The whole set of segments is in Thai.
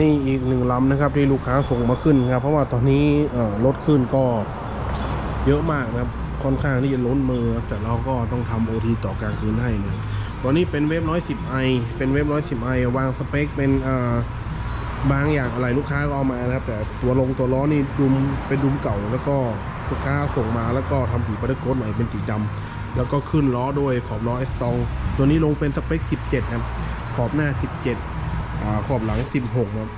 นี่อีกหนึ่งลำนะครับที่ลูกค้าส่งมาขึ้นครับ เพราะว่าตอนนี้รถขึ้นก็เยอะมากนะครับค่อนข้างที่จะล้นมือครับแต่เราก็ต้องทำโอทีต่อกลางคืนให้นะตัวนี้เป็นเว็บร้อยสิบไอเป็นเว็บร้อยสิบไอวางสเปคเป็นบางอย่างอะไรลูกค้าก็เอามานะครับ แต่ตัวลงตัวล้อนี่ดุมเป็นดุมเก่าแล้วก็ลูกค้าส่งมาแล้วก็ทำสีปัตเตอร์โค้ดใหม่เป็นสีดำแล้วก็ขึ้นล้อด้วยขอบล้อเอสตอง ตัวนี้ลงเป็นสเปค 17 นะครับขอบหน้า 17 ขอบหลัง 16ครับ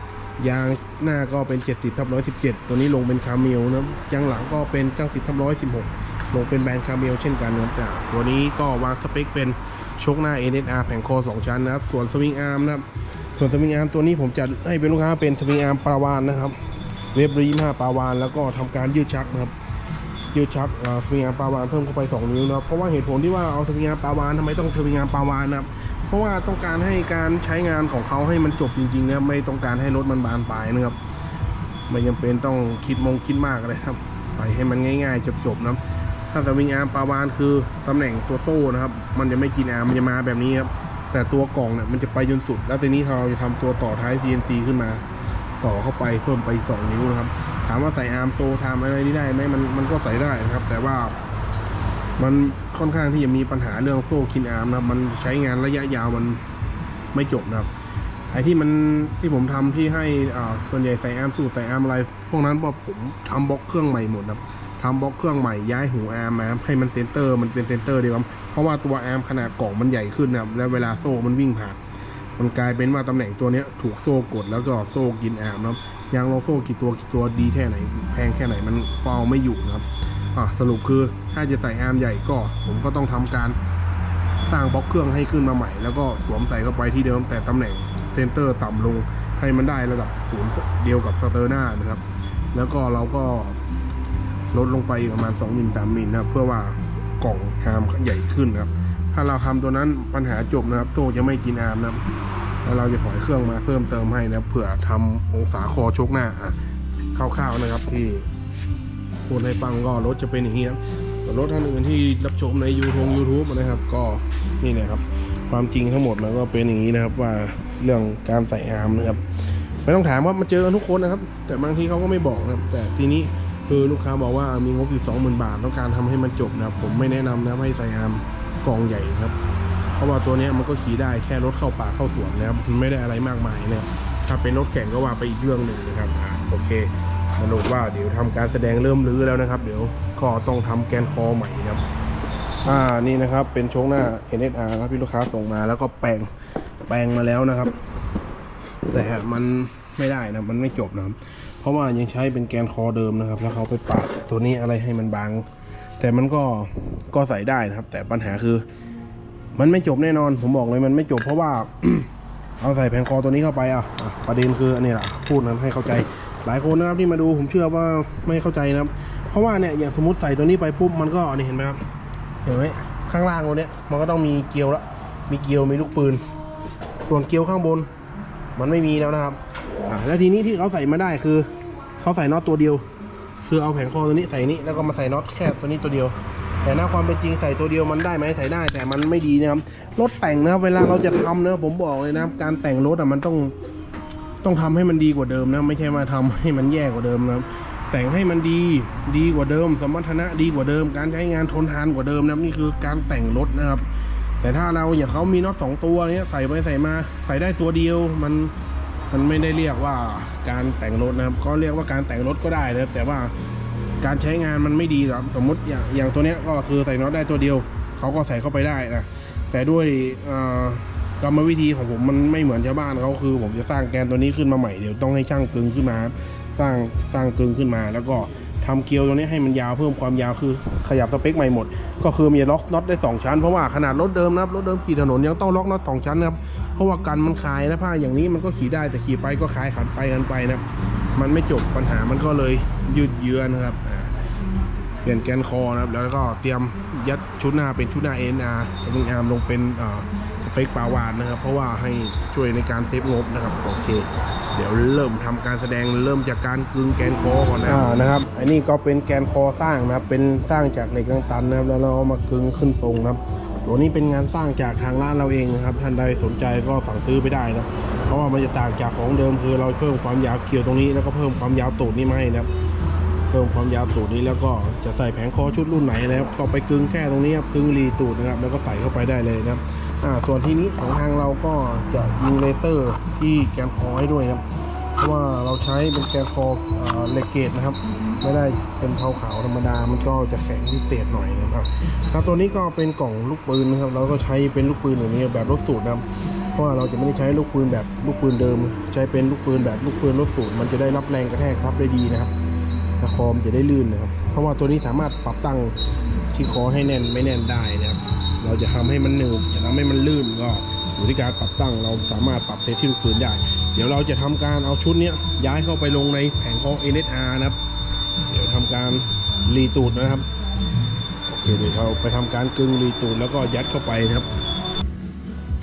ยางหน้าก็เป็น 70ทับ117 ตัวนี้ลงเป็นคาเมลนะยางหลังก็เป็น 90ทับ116 ลงเป็นแบรนด์คาเมลเช่นกันนะครับตัวนี้ก็วางสเปคเป็นโชคหน้า NSR แผงคอ 2 ชั้นนะครับ ส่วนสวิงอาร์มนะครับ ส่วนสวิงอาร์มตัวนี้ผมจะให้เป็นลูกค้าเป็นสวิงอาร์มปลาวานนะครับ เรียบรีห้าปลาวาน แล้วก็ทำการยืดชักนะครับ ยืดชักสวิงอาร์มปลาวานเพิ่มเข้าไป 2 นิ้วนะเพราะว่าเหตุผลที่ว่าเอาสวิงอาร์มปลาวานทำไมต้องสวิงอาร์มปลาวานนะครับ เพราะว่าต้องการให้การใช้งานของเขาให้มันจบจริงๆนะครับไม่ต้องการให้รถมันบานปลายนะครับไม่จำเป็นต้องคิดมงคิดมากเลยครับใส่ให้มันง่ายๆจบๆนะถ้าสวิงอาร์มปาวานคือตำแหน่งตัวโซ่นะครับ มันจะไม่กินอาร์มมันจะมาแบบนี้ครับแต่ตัวกล่องเนี่ยมันจะไปจนสุด แล้วทีนี้เราจะทำตัวต่อท้าย CNC ขึ้นมา ต่อเข้าไปเพิ่มไป 2 นิ้วนะครับ ถามว่าใส่อาร์มโซ่ทำอะไรนี่ได้ไหมมันมันก็ใส่ได้นะครับ แต่ว่า มันค่อนข้างที่จะมีปัญหาเรื่องโซ่กินอาร์มนะครับมันใช้งานระยะยาวมันไม่จบนะครับไอ้ที่มันที่ผมทำที่ให้อ่าส่วนใหญ่ใส่อาร์มสูตรใส่อาร์มอะไร พวกนั้นเพราผมทำบล็อกเครื่องใหม่หมดนะครับทำบล็อกเครื่องใหม่ย้ายหูอาร์มมาให้มันเซนเตอร์มันเป็นเซนเตอร์เดียวกันเพราะว่าตัวอาร์มขนาดกล่องมันใหญ่ขึ้นนะครับแล้วเวลาโซ่มันวิ่งผ่านมันกลายเป็นว่าตำแหน่งตัวนี้ถูกโซ่กดแล้วก็โซ่กินอาร์มนะครับยางเราโซ่กี่ตัวกี่ตัวดีแค่ไหน แพงแค่ไหนมันก็เอาไม่อยู่นะครับ สรุปคือถ้าจะใส่อาร์มใหญ่ก็ ผมก็ต้องทำการสร้างบล็อกเครื่องให้ขึ้นมาใหม่ แล้วก็สวมใส่เข้าไปที่เดิมแต่ตำแหน่งเซนเตอร์ต่ำลงให้มันได้ระดับศูนย์เดียวกับสเตอร์หน้านะครับ แล้วก็เราก็ลดลงไปประมาณ 2มิล3มิลนะครับเพื่อว่ากล่องอาร์มใหญ่ขึ้นนะครับ ถ้าเราทำตัวนั้นปัญหาจบนะครับ โซ่จะไม่กินอาร์มนะครับแล้วเราจะถอยเครื่องมาเพิ่มเติมให้นะเผื่อทำองศาคอชกหน้าอะคร่าวๆนะครับที่ พูดให้ฟังก็รถจะเป็นอย่างนี้ครับรถท่านอื่นที่รับชมในยูทงยูทูบนะครับ ก็นี่นะครับ ความจริงทั้งหมดมันก็เป็นอย่างนี้นะครับว่าเรื่องการใส่อาร์มนะครับไม่ต้องถามว่ามาเจอกันทุกคนนะครับ แต่บางทีเขาก็ไม่บอกนะครับ แต่ทีนี้คือลูกค้าบอกว่ามีงบอยู่สองหมื่นบาทต้องการทำให้มันจบนะครับ ผมไม่แนะนำนะครับให้ใส่อาร์มกองใหญ่ครับ เพราะว่าตัวนี้มันก็ขี่ได้แค่รถเข้าป่าเข้าสวนนะครับไม่ได้อะไรมากมายนะครับถ้าเป็นรถแข่งก็ว่าไปอีกเรื่องหนึ่งนะครับโอเค สรุปว่าเดี๋ยวทำการแสดงเริ่มรื้อแล้วนะครับ เดี๋ยวก็ต้องทำแกนคอใหม่นะครับอ่านี่นะครับเป็นโชคหน้า NSR ครับที่ลูกค้าส่งมาแล้วก็แปลงแปลงมาแล้วนะครับ แต่มันไม่ได้นะมันไม่จบนะครับ เพราะว่ายังใช้เป็นแกนคอเดิมนะครับ แล้วเขาไปปาดตัวนี้อะไรให้มันบาง แต่มันก็ก็ใส่ได้นะครับ แต่ปัญหาคือ มันไม่จบแน่นอน ผมบอกเลยมันไม่จบเพราะว่า เอาใส่แผงคอตัวนี้เข้าไปอะอะประเด็นคืออันนี้แหละพูดนั้นให้เข้าใจ หลายคนนะครับที่มาดูผมเชื่อว่าไม่เข้าใจนะครับ เพราะว่าเนี่ยอย่างสมมติใส่ตัวนี้ไปปุ๊บมันก็นี่เห็นไหมครับเห็นไหมข้างล่างตัวเนี้ยมันก็ต้องมีเกลียวละมีเกลียวมีลูกปืน ส่วนเกลียวข้างบน มันไม่มีแล้วนะครับอ่าแล้วทีนี้ที่เขาใส่มาได้คือเขาใส่น็อตตัวเดียว คือเอาแผงคอตัวนี้ใส่นี้แล้วก็มาใส่น็อตแค่ตัวนี้ตัวเดียวแต่หน้าความเป็นจริงใส่ตัวเดียวมันได้ไหมใส่ได้แต่มันไม่ดีนะครับรถแต่งนะครับเวลาเราจะทำนะผมบอกเลยนะครับการแต่งรถอะมันต้อง ต้องทำให้มันดีกว่าเดิมนะ ไม่ใช่มาทำให้มันแย่กว่าเดิมนะแต่งให้มันดีดีกว่าเดิม สมรรถนะดีกว่าเดิม การใช้งานทนทานกว่าเดิมนะนี่คือการแต่งรถนะครับ แต่ถ้าเราอย่างเขามีน็อตสองตัวเนี้ยใส่ไปใส่มาใส่ได้ตัวเดียวมันมันไม่ได้เรียกว่าการแต่งรถนะครับก็เรียกว่าการแต่งรถก็ได้นะแต่ว่าการใช้งานมันไม่ดีครับสมมติอย่างอย่างตัวเนี้ยก็คือใส่น็อตได้ตัวเดียวเขาก็ใส่เข้าไปได้นะแต่ด้วยอ่อ กรรมวิธีของผมมันไม่เหมือนชาวบ้านเขาคือ ผมจะสร้างแกนตัวนี้ขึ้นมาใหม่เดี๋ยวต้องให้ช่างกึงขึ้นมา สร้างสร้างกึงขึ้นมา แล้วก็ทำเกลียวตัวนี้ให้มันยาวเพิ่มความยาวคือขยับสเปคใหม่หมด ก็คือมีล็อกน็อตได้สองชั้นเพราะว่าขนาดรถเดิมนะครับรถเดิมขี่ถนนยังต้องล็อกน็อตสองชั้นนะครับเพราะว่ากันมันคลายนะผ้าอย่างนี้มันก็ขี่ได้แต่ขี่ไปก็คลายขันไปกันไปนะมันไม่จบปัญหามันก็เลยยืดเยื้อนะครับเปลี่ยนแกนคอนะครับแล้วก็เตรียมยัดชุดหน้าเป็นชุดหน้าเอ็นอาร์ลงอาร์มลงเป็นอ่า เปคปาวานนะครับ เพราะว่าให้ช่วยในการเซฟงบนะครับโอเค เดี๋ยวเริ่มทำการแสดงเริ่มจากการกึงแกนคอก่อนนะครับนะครับอันนี้ก็เป็นแกนคอสร้างนะครับเป็นสร้างจากเหล็กตันนะครับ แล้วเราเอามากึงขึ้นทรงนะครับ ตัวนี้เป็นงานสร้างจากทางร้านเราเองนะครับท่านใดสนใจก็สั่งซื้อไปได้นะเพราะว่ามันจะต่างจากของเดิมคือเราเพิ่มความยาวเกี่ยวตรงนี้แล้วก็เพิ่มความยาวตูดนี่มาให้นะครับเพิ่มความยาวตูดนี้แล้วก็จะใส่แผงคอชุดรุ่นไหนนะครับก็ไปกึงแค่ตรงนี้ครับกึงรีตูดนะครับ แล้วก็ใส่เข้าไปได้เลยนะครับ ส่วนที่นี้ของทางเราก็จะยิงเลเซอร์ที่แกนคอให้ด้วยนะครับเพราะว่าเราใช้เป็นแกนคอเอ่อเหล็กเกตนะครับ ไม่ได้เป็นเทาขาวธรรมดา มันก็จะแข็งพิเศษหน่อยนะครับครับตัวนี้ก็เป็นกล่องลูกปืนนะครับ เราก็ใช้เป็นลูกปืนอย่างนี้แบบรถสูตรนะครับเพราะว่าเราจะไม่ได้ใช้ลูกปืนแบบลูกปืนเดิม ใช้เป็นลูกปืนแบบลูกปืนรถสูตร มันจะได้รับแรงกระแทกทับได้ดีนะครับตะคอมจะได้ลื่นนะครับ เพราะว่าตัวนี้สามารถปรับตั้งที่คอให้แน่นไม่แน่นได้นะ เราจะทำให้มันหนึบจะทำให้มันลื่นก็อยู่ที่การปรับตั้งเราสามารถปรับเซตที่ลูกปืนได้ เดี๋ยวเราจะทำการเอาชุดนี้ย้ายเข้าไปลงในแผงของ NSR นะครับ เดี๋ยวทำการรีตูดนะครับโอเคเดี๋ยวเราไปทำการกึ่งรีตูดแล้วก็ยัดเข้าไปนะครับ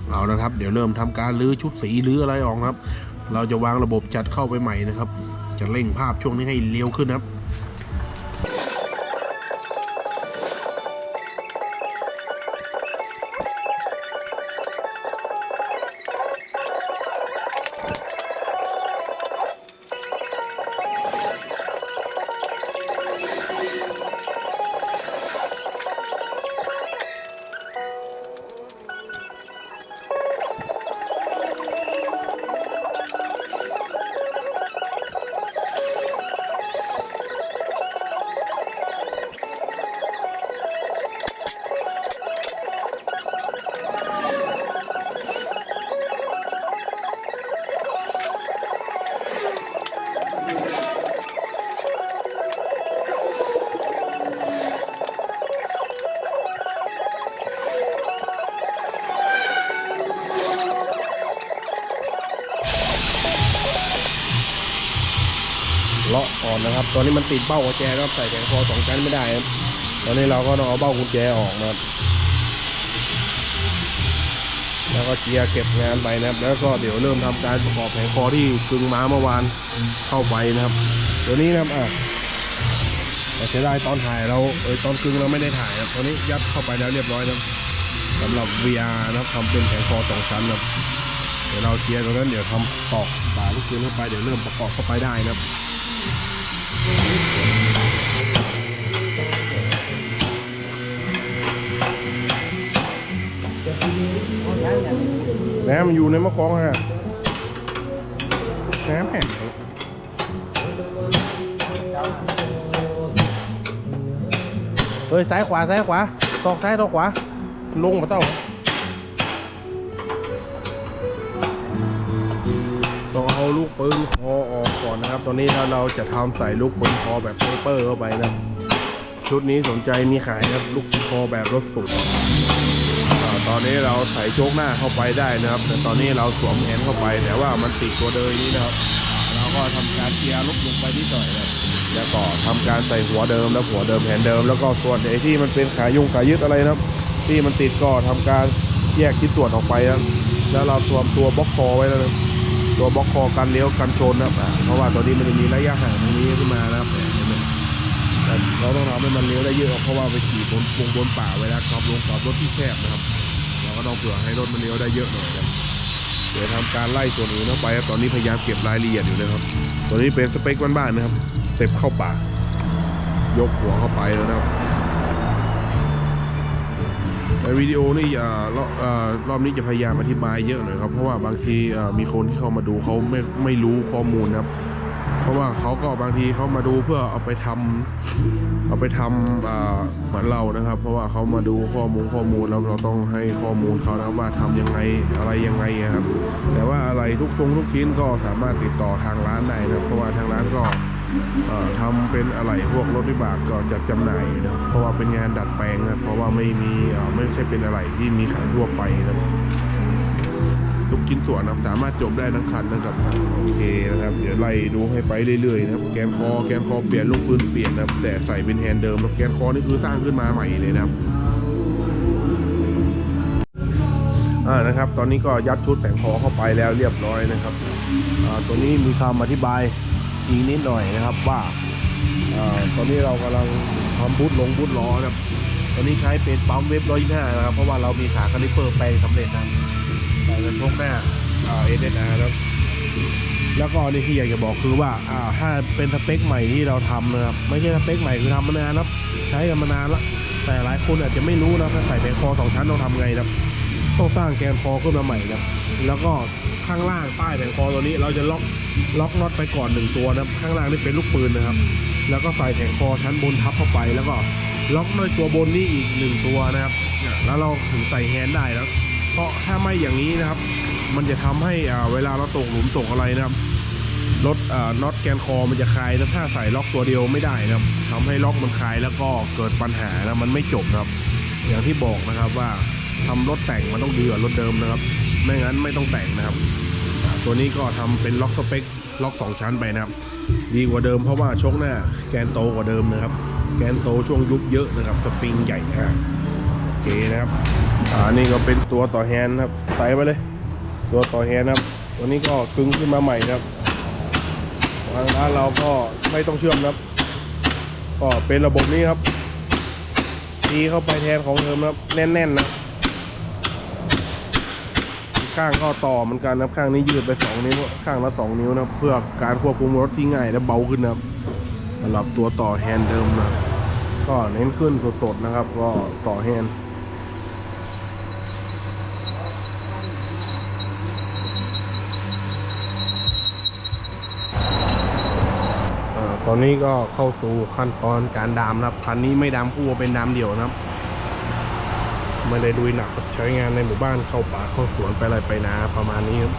เอาละครับ เดี๋ยวเริ่มทำการรื้อชุดสีรื้ออะไรออกครับ เราจะวางระบบจัดเข้าไปใหม่นะครับ จะเร่งภาพช่วงนี้ให้เร็วขึ้นนะครับ เลาะก่อนนะครับ ตอนนี้มันติดเบ้ากุญแจครับใส่แผงคอสองชั้นไม่ได้ครับตอนนี้เราก็ต้องเอาเบ้ากุญแจออกนะครับแล้วก็เคลียร์เก็บงานไปนะครับ แล้วก็เดี๋ยวเริ่มทำการประกอบแผงคอที่กึงม้าเมื่อวานเข้าไปนะครับเดี๋ยวนี้นะครับอะแต่เสียดายตอนถ่ายเราเออตอนกึงเราไม่ได้ถ่ายครับตอนนี้ยัดเข้าไปแล้วเรียบร้อยนะสำหรับ VR นะครับทำเป็นแผงคอสองชั้นนะครับเดี๋ยวเราเคลียร์ตรงนั้นเดี๋ยวทำตอกฝาลูกปืนเข้าไปเดี๋ยวเริ่มประกอบเข้าไปได้นะครับ แหนมอยู่ในมะกองฮะแหนมแห้งเฮ้ยซ้ายขวาซ้ายขวาตอกซ้ายตอกขวา ลงมาเต้าต้องเอาลูกปืนคอออกก่อนนะครับ ตอนนี้ถ้าเราจะทำใส่ลูกปืนคอแบบเปเปอร์เข้าไปนะ ชุดนี้สนใจมีขายครับ ลูกคอแบบรถสูตร ตอนนี้เราใส่โชคหน้าเข้าไปได้นะครับ แต่ตอนนี้เราสวมแฮนเข้าไป แต่ว่ามันติดตัวเดินนี้นะครับ เราก็ทำการเคลียร์ลบลงไปนิดหน่อยครับแล้วก็ทำการใส่หัวเดิมแล้วหัวเดิมแฮนเดิม แล้วก็ส่วนไอ้ที่มันเป็นขายุ่งขายึดอะไรนะครับ ที่มันติดก็ทำการแยกชิ้นส่วนออกไปนะครับแล้วเราสวมตัวบล็อกคอไว้แล้วนะตัวบล็อกคอกันเลี้ยวกันชนนะครับเพราะว่าตัวนี้มันจะมีระยะห่างตรงนี้ขึ้นมานะครับเนี่ยเห็นไหมแต่เราต้องทำให้มันเลี้ยวได้เยอะเพราะว่าไปขี่บนบนป่าเวลาขับลงขับรถที่แคบนะครับ ต้องเผื่อให้รถมันเลี้ยวได้เยอะหน่อยครับเดี๋ยวทำการไล่ตัวนี้เข้าไปครับตอนนี้พยายามเก็บรายละเอียดอยู่นะครับ ตัวนี้เป็นสเปคบ้านๆนะครับเต็บเข้าป่ายกหัวเข้าไปแล้วนะครับในวิดีโอนี่รอบรอบนี้จะพยายามอธิบายเยอะหน่อยครับเพราะว่าบางทีมีคนที่เข้ามาดูเขาไม่ไม่รู้ข้อมูลนะครับ เพราะว่าเขาก็บางทีเขามาดูเพื่อเอาไปทำเอาไปทำเหมือนเรานะครับ เพราะว่าเขามาดูข้อมูลข้อมูลแล้วเราต้องให้ข้อมูลเขานะว่าทำยังไงอะไรยังไงอะครับแต่ว่าอะไรทุกทงทุกชิ้นก็สามารถติดต่อทางร้านได้นะเพราะว่าทางร้านก็เอ่อทำเป็นอะไรพวกรถวิบากก็จัดจำหน่ายนะเพราะว่าเป็นงานดัดแปลงนะเพราะว่าไม่มีไม่ใช่เป็นอะไรที่มีขายทั่วไปนะครับ ทุกชิ้นส่วนนะครับสามารถจบได้ทั้งคันนะครับโอเคนะครับ เดี๋ยวไล่ดูให้ไปเรื่อยๆนะครับแกนคอแกนคอเปลี่ยนลูกปืนเปลี่ยนนะครับ แต่ใส่เป็นแฮนด์เดิมแล้วแกนคอนี่คือสร้างขึ้นมาใหม่เลยนะครับอ่านะครับ ตอนนี้ก็ยัดชุดแผงคอเข้าไปแล้วเรียบร้อยนะครับอ่าตัวนี้มีคำอธิบายอีกนิดหน่อยนะครับว่าอ่าตอนนี้เรากำลังทำบูทลงบูทล้อนะครับตอนนี้ใช้เป็นปั๊มเว็บร้อยห้านะครับเพราะว่าเรามีขาคาลิเปอร์แปลงสำเร็จนะ ครับใส่กระชกหน้าอ่เอเดนอาร์ครับแล้วก็นี่ที่อยากจะบอกคือว่าอ่าถ้าเป็นสเปคใหม่ที่เราทำนะครับไม่ใช่สเปคใหม่คือทำมานานแล้วใช้กันมานานแล้วแต่หลายคนอาจจะไม่รู้นะถ้าใส่แผงคอสองชั้นต้องทำไงนะครับต้องสร้างแกนคอขึ้นมาใหม่นะครับแล้วก็ข้างล่างใต้แผงคอตัวนี้ เราจะล็อกล็อกน็อตไปก่อนหนึ่งตัวนะครับข้างล่างนี่เป็นลูกปืนนะครับ แล้วก็ใส่แผงคอชั้นบนทับเข้าไป แล้วก็ล็อกด้วยตัวบนนี่อีกหนึ่งตัวนะครับแล้วเราถึงใส่แฮนด์ได้แล้ว เพราะถ้าไม่อย่างนี้นะครับ มันจะทำให้อ่าเวลาเราตกหลุมตกอะไรนะครับรถอ่าน็อตแกนคอมันจะคลายแล้วถ้าใส่ล็อกตัวเดียวไม่ได้นะครับทำให้ล็อกมันคลายแล้วก็เกิดปัญหานะมันไม่จบครับ อย่างที่บอกนะครับว่าทำรถแต่งมันต้องดีกว่ารถเดิมนะครับ ไม่งั้นไม่ต้องแต่งนะครับ ตัวนี้ก็ทำเป็นล็อกสเปคล็อกสองชั้นไปนะครับ ดีกว่าเดิมเพราะว่าชกหน้าแกนโตกว่าเดิมนะครับ แกนโตช่วงยุบเยอะนะครับสปริงใหญ่ฮะ เคนะครับอ่านี่ก็เป็นตัวต่อแฮน์ครับใส่ไปเลย ตัวต่อแฮน์ครับ ตัวนี้ก็กึงขึ้นมาใหม่นะครับทางร้านเราก็ไม่ต้องเชื่อมครับ ก็เป็นระบบนี้ครับตีเข้าไปแทนของเดิมครับ แน่นๆนะข้างก็ต่อเหมือนกันนะครับข้างนี้ยืดไปสองนิ้วข้างละสองนิ้วนะเพื่อการควบคุมรถที่ง่ายและเบาขึ้นนะครับสำหรับตัวต่อแฮนด์เดิมนะก็เน้นขึ้นสดๆนะครับ ก็ต่อแฮนด์ เอ่อตอนนี้ก็เข้าสู่ขั้นตอนการดามนะครับคันนี้ไม่ดามคู่เป็นดามเดี่ยวนะครับไม่ได้ดุยหนักใช้งานในหมู่บ้านเข้าป่าเข้าสวนไปอะไรไปนาประมาณนี้ครับ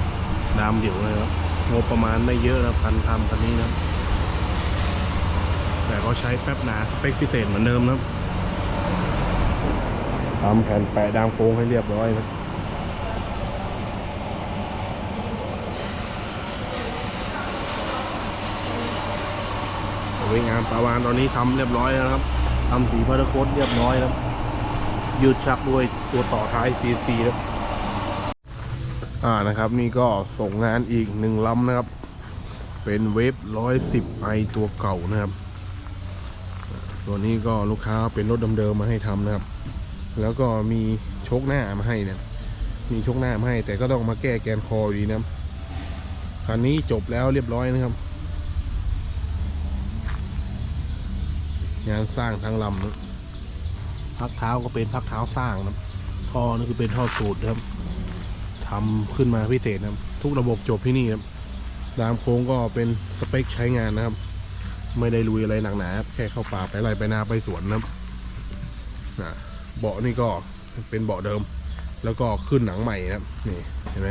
ดามเดี่ยวเลยครับงบประมาณไม่เยอะนะพันทำคันนี้นะแต่ก็ใช้แป๊บหนาสเปคพิเศษเหมือนเดิมนะครับทำแผ่นแปะดามโค้งให้เรียบร้อยนะ วยงามปลาวานตอนนี้ทำเรียบร้อยแล้วครับทำสีพาราโคตเรียบร้อยแล้วยืดชักด้วยตัวต่อท้าย CNC แล้วอ่านะครับ นี่ก็ส่งงานอีกหนึ่งลำนะครับ เป็นเวฟร้อยสิบไอตัวเก่านะครับ ตัวนี้ก็ลูกค้าเป็นรถเดิมๆมาให้ทำนะครับ แล้วก็มีชคหน้ามาให้นะมีชคหน้ามาให้แต่ก็ต้องมาแก้แกนคอดีนะครับคันนี้จบแล้วเรียบร้อยนะครับ งานสร้างทั้งลำนะพักเท้าก็เป็นพักเท้าสร้างนะท่อนี่คือเป็นท่อสูตรนะครับทำขึ้นมาพิเศษนะครับทุกระบบจบที่นี่ครับดามโค้งก็เป็นสเปคใช้งานนะครับ ไม่ได้ลุยอะไรหนักหนาครับแค่เข้าป่าไปไรไปนาไปสวนนะครับนะเบาะนี่ก็เป็นเบาะเดิม แล้วก็ขึ้นหนังใหม่นะครับนี่เห็นไหม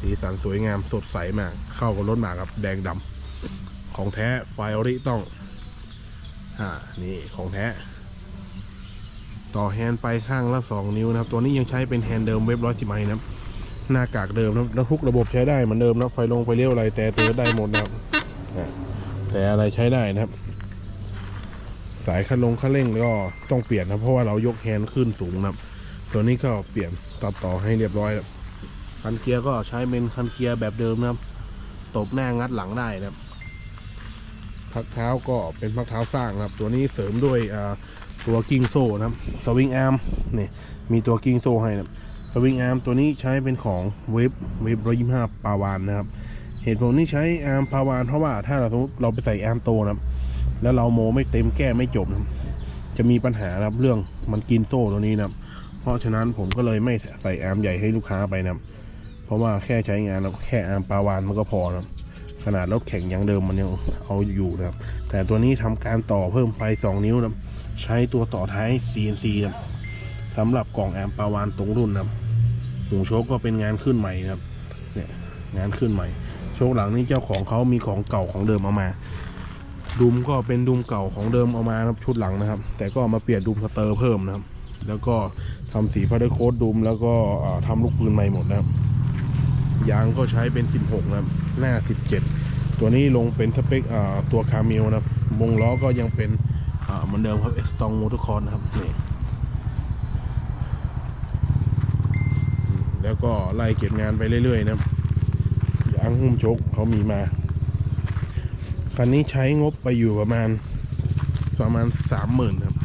สีสันสวยงามสดใสมาก เข้ากับรถหมาครับแดงดำของแท้ไฟออริต้อง อ่า นี่ของแท้ ต่อแฮนด์ไปข้างละสองนิ้วนะครับ ตัวนี้ยังใช้เป็นแฮนด์เดิมเว็บร้อยสิบไมนะครับ หน้ากากเดิมนะครับแล้วทุกระบบใช้ได้เหมือนเดิมนะไฟลงไฟเลี้ยวอะไรแต่เตือนได้หมดนะครับแต่อะไรใช้ได้นะครับ สายคันลงคันเร่งก็ต้องเปลี่ยนนะเพราะว่าเรายกแฮนด์ขึ้นสูงนะครับ ตัวนี้ก็เปลี่ยนตัดต่อให้เรียบร้อยแล้วคันเกียร์ก็ใช้เป็นคันเกียร์แบบเดิมนะครับ ตบหน้างัดหลังได้นะครับ พักเท้าก็เป็นพักเท้าสร้างครับ ตัวนี้เสริมด้วยตัวกิ้งโซ่นะครับสวิงอาร์มนี่มีตัวกิ้งโซ่ให้นะครับสวิงอาร์มตัวนี้ใช้เป็นของเวฟเวฟร้อยยี่ห้าปาวานนะครับ เหตุผลที่ใช้อาร์มปาวานเพราะว่าถ้าเราสมมติเราไปใส่อาร์มโตนะครับ แล้วเราโมไม่เต็มแก้ไม่จบนะครับจะมีปัญหานะครับเรื่องมันกินโซ่ตัวนี้นะครับ เพราะฉะนั้นผมก็เลยไม่ใส่อาร์มใหญ่ให้ลูกค้าไปนะครับ เพราะว่าแค่ใช้งานเราแค่อาร์มปาวานมันก็พอนะครับ ขนาดรถแข่งอย่างเดิมมันยังเอาอยู่นะครับ แต่ตัวนี้ทำการต่อเพิ่มไฟ 2 นิ้วนะครับใช้ตัวต่อท้าย CNC นะสำหรับกล่องแอมปาวานตรงรุ่นนะครับหูโชคก็เป็นงานขึ้นใหม่นะครับเนี่ยงานขึ้นใหม่ โชคหลังนี้เจ้าของเขามีของเก่าของเดิมเอามา ดุมก็เป็นดุมเก่าของเดิมเอามานะครับชุดหลังนะครับ แต่ก็ามาเปลี่ยนดุมสเตอร์เพิ่มนะครับ แล้วก็ทำสีพาร์โค้ดดุมแล้วก็อ่าทำลูกปืนใหม่หมดนะครับยางก็ใช้เป็น 16 นะครับ หน้า 17 ตัวนี้ลงเป็นสเปคตัวคาเมลนะครับวงล้อก็ยังเป็นเหมือนเดิมครับเอสตองมอเตอร์คอนนะครับนี่แล้วก็ไล่เก็บงานไปเรื่อยๆนะครับยางหุ้มชกเขามีมา คันนี้ใช้งบไปอยู่ประมาณประมาณ30,000ครับ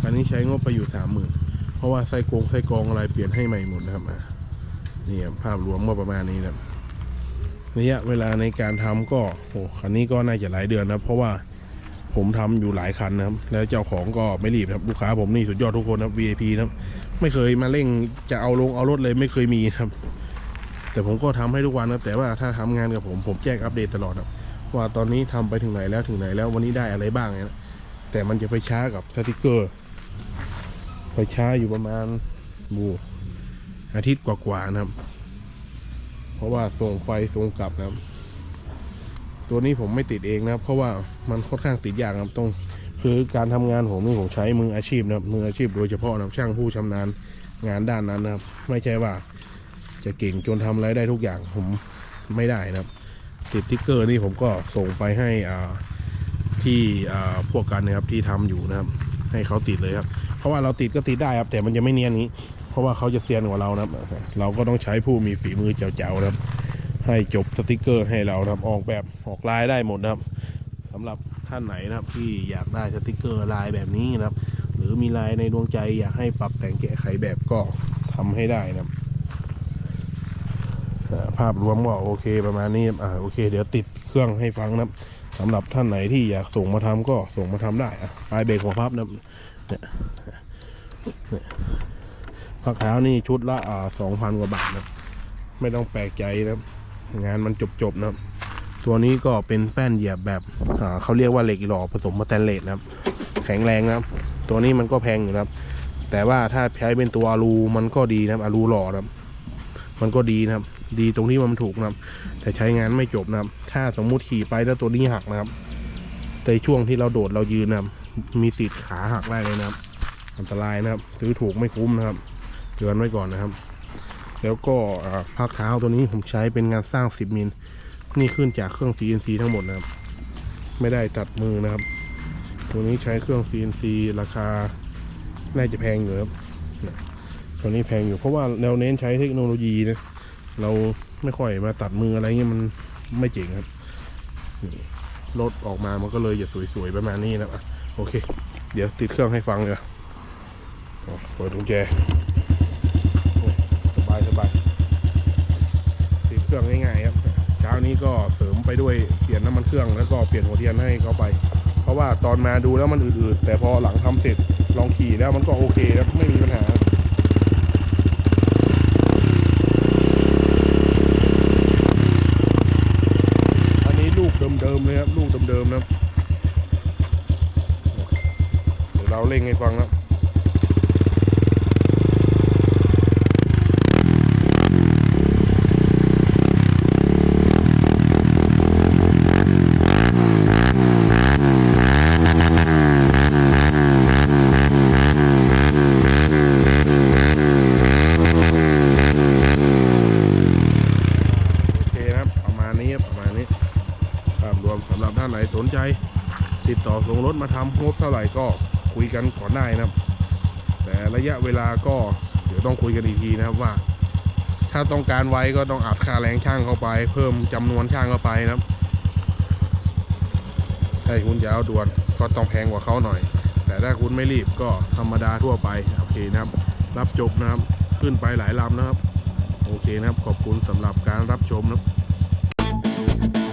คันนี้ใช้งบไปอยู่30,000เพราะว่าไส้กรงไส้กรองอะไรเปลี่ยนให้ใหม่หมดนะครับนี่ครับภาพรวมก็ประมาณนี้นะค ระยะเวลาในการทำก็โอ้คันนี้ก็น่าจะหลายเดือนนะเพราะว่าผมทำอยู่หลายคันนะครับแล้วเจ้าของก็ไม่รีบครับลูกค้าผมนี่สุดยอดทุกคนนะครับ VIP นะไม่เคยมาเร่งจะเอาลงเอารถเลยไม่เคยมีครับ แต่ผมก็ทำให้ทุกวันนะครับแต่ว่าถ้าทำงานกับผมผมแจ้งอัปเดตตลอดครับว่าตอนนี้ทำไปถึงไหนแล้วถึงไหนแล้ววันนี้ได้อะไรบ้างเนี่ยนะแต่มันจะไปช้ากับสติกเกอร์ไปช้าอยู่ประมาณบูอาทิตย์กว่าๆนะครับ เพราะว่าส่งไปส่งกลับนะครับ ตัวนี้ผมไม่ติดเองนะครับเพราะว่ามันค่อนข้างติดยากครับต้องคือการทำงานผมนี่ผมใช้มืออาชีพนะครับมืออาชีพโดยเฉพาะนะครับช่างผู้ชำนาญงานด้านนั้นนะครับ ไม่ใช่ว่า จะเก่งจนทำอะไรได้ทุกอย่างผมไม่ได้นะครับ ติดติ๊กเกอร์นี่ผมก็ส่งไปให้อ่าที่อ่าพวกกันนะครับที่ทำอยู่นะครับ ให้เขาติดเลยครับ เพราะว่าเราติดก็ติดได้ครับ แต่มันจะไม่เนียนนี้ เพราะว่าเขาจะเซียนกว่าเรานะครับ เราก็ต้องใช้ผู้มีฝีมือเจ๋วๆนะครับ ให้จบสติกเกอร์ให้เรานะครับ ออกแบบออกลายได้หมดนะครับสำหรับท่านไหนนะครับที่อยากได้สติกเกอร์ลายแบบนี้นะครับ หรือมีลายในดวงใจอยากให้ปรับแต่งแก้ไขแบบก็ทำให้ได้นะครับภาพรวมก็โอเคประมาณนี้ครับอ่าโอเค เดี๋ยวติดเครื่องให้ฟังนะครับสำหรับท่านไหนที่อยากส่งมาทำก็ส่งมาทำได้อะปลายเบรกหัวพับนะครับเนี่ย ผ้าขาวนี่ชุดละสองพันกว่าบาทนะครับไม่ต้องแปลกใจนะงานมันจบๆนะตัวนี้ก็เป็นแป้นเหยียบแบบเขาเรียกว่าเหล็กหล่อผสมมาแตนเลสนะครับ แข็งแรงนะครับ ตัวนี้มันก็แพงอยู่นะครับ แต่ว่าถ้าใช้เป็นตัวอลูมันก็ดีนะครับอลูหล่อนะครับ มันก็ดีนะครับ ดีตรงที่มันถูกนะครับ แต่ใช้งานไม่จบนะครับ ถ้าสมมุติขี่ไปแล้วตัวนี้หักนะครับในช่วงที่เราโดดเรายืนนะครับ มีสิทธิ์ขาหักได้เลยนะครับ อันตรายนะครับ ซื้อถูกไม่คุ้มนะครับ เตือนไว้ก่อนนะครับ แล้วก็อ่าผ้าเท้าตัวนี้ผมใช้เป็นงานสร้าง 10 มิล นี่ขึ้นจากเครื่อง CNC ทั้งหมดนะครับ ไม่ได้ตัดมือนะครับ ตัวนี้ใช้เครื่อง CNC ราคาน่าจะแพงอยู่ครับตัวนี้แพงอยู่เพราะว่าเราเน้นใช้เทคโนโลยีนะเราไม่ค่อยมาตัดมืออะไรเงี้ยมันไม่เจ๋งครับรถออกมามันก็เลยจะสวยๆประมาณนี้นะครับโอเค เดี๋ยวติดเครื่องให้ฟังเลยอะเปิดกุญแจ สบายสบายติดเค รื่องง่ายๆครับเช้านี้ก็เสริมไปด้วยเปลี่ยนน้ำมันเครื่องแล้วก็เปลี่ยนหัวเทียนให้เขาไป เพราะว่าตอนมาดูแล้วมันอืดๆแต่พอหลังทำเสร็จลองขี่แล้วมันก็โอเคครับไม่มีปัญหาครับอันนี้ลูกเดิมๆเลยครับลูกเดิมๆนะครับเดี๋ยวเราเร่งให้ฟังครับ โอเคนะครับประมา ณนี้ประมาณนี้ภาพรวมสำหรับท่านไหนสนใจ ติดต่อส่งรถมาทำงบเท่าไหร่ก็คุยกันก่อนได้นะครับ แต่ระยะเวลาก็เดี๋ยวต้องคุยกันอีกทีนะครับว่า ถ้าต้องการไว้ก็ต้องอัดค่าแรงช่างเข้าไป เพิ่มจำนวนช่างเข้าไปนะครับถ้าคุณจะเอาด่วนก็ต้องแพงกว่าเขาหน่อย แต่ถ้าคุณไม่รีบก็ธรรมดาทั่วไปโอเคนะครับ รับจบนะครับ ขึ้นไปหลายลำนะครับ โอเคนะครับ ขอบคุณสำหรับการรับชมนะครับ thank you